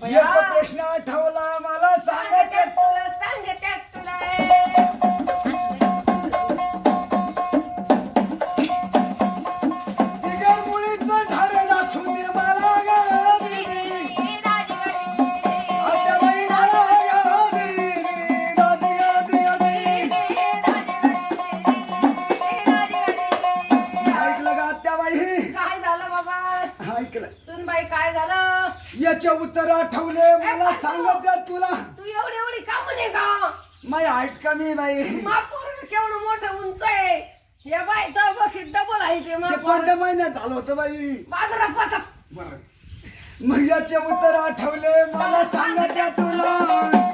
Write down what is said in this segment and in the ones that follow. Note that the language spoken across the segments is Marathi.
एक प्रश्न आठवला मला सांगत तुला सांगते तुला बिगर मुलीचं झाड दाखवून दे मला ग दीदी. आत्याबाई मला ग दीदी. दादी ग दीदी. ऐकलं का आत्याबाई काय झालं बाबा? ऐकलं. सुनबाई काय झालं? याचे उत्तर आठवले. मला सांगत द्या तुला. तू एवढी एवढी का म्हणे का माय हाईट कमी बाई. मापूर केवढं मोठं उंच आहे. हे बाई तर बघ डबल आहे ते ते मापूर कोणत्या महिन्यात झालं होतं बाई? बाजारात पाहतात बरं मग याचे उत्तर आठवले. मला सांगत द्या तुला.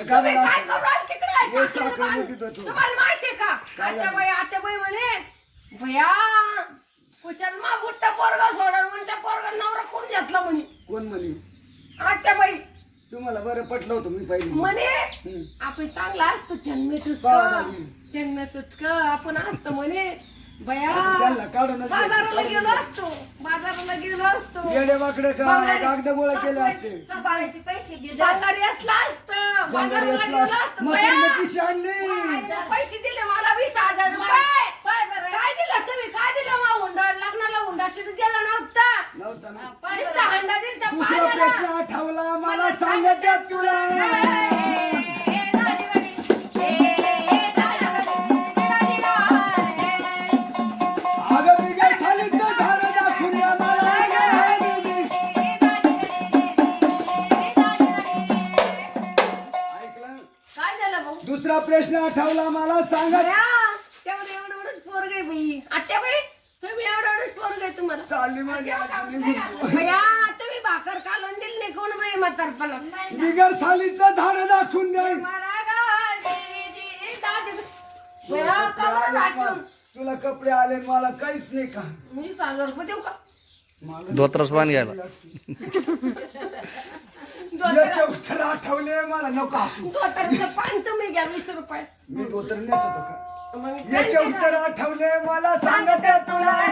तुम्ही काय? करू? तिकडे हे बाई? तुम्हाला माहितीये का? काय झालं? आत्याबाई आत्याबाई म्हणे भया कुशल मा बुट्टा पोरगा सोडा म्हणजे पोरगा नवरा करून घेतला म्हणे. कोण म्हणे? आत्याबाई. तुम्हाला बरं पटलं होतं मी पाहिजे म्हणे हम्म. आपण चांगला असतो जन्मेचंच का का झाली? जन्मेचंच का आपण असतो म्हणे. भया आता त्यांना काढूनच बाजाराला द्यायचं. गेलो असतो. बाजाराला गेलो असतो. येडे वाकडे का कागद गोळा केले असते? पैसे बाजारी असला असतं. बाजाराला गेलो असला असतो म्हातारीने बया. पिशवी आणली? आईने पैसे दिले मला वीस हजार रुपये. काय दिलं तुम्ही? काय दिलं हुंडा? लग्नाला हुंडा सुद्धा दिला नव्हता. नव्हता ना. नुसता हंडा दिलता दुसरा पाण्याला. प्रश्न आठवला मला सांगत तुला. दुसरा प्रश्न आठवला मला बया, तेवढं एवढं एवढंच पोरग आहे बाई. आत्या बाई तुम्ही एवढं एवढंच पोरग आहे तुम्हाला. चालली माझी आठवणी तुम्ही भाकर कालून दिली नाही कोण बाई म्हातारपणा बिगर सालीचं झाड दाखवून द्या. मला गा जी, जी, दाजी. बया, कमर वाटून. तुला कपडे आले मला काहीच नाही का? मी रुपये देऊ का? मला धोत्रास पाणी घ्यायला. याचे उत्तर आठवले मला नको असू. दोतारीचं पाणी तुम्ही घ्या वीस रुपये. मी धोतर नेसतो का? मग याचे उत्तर आठवले मला सांगत द्या तुला तुला.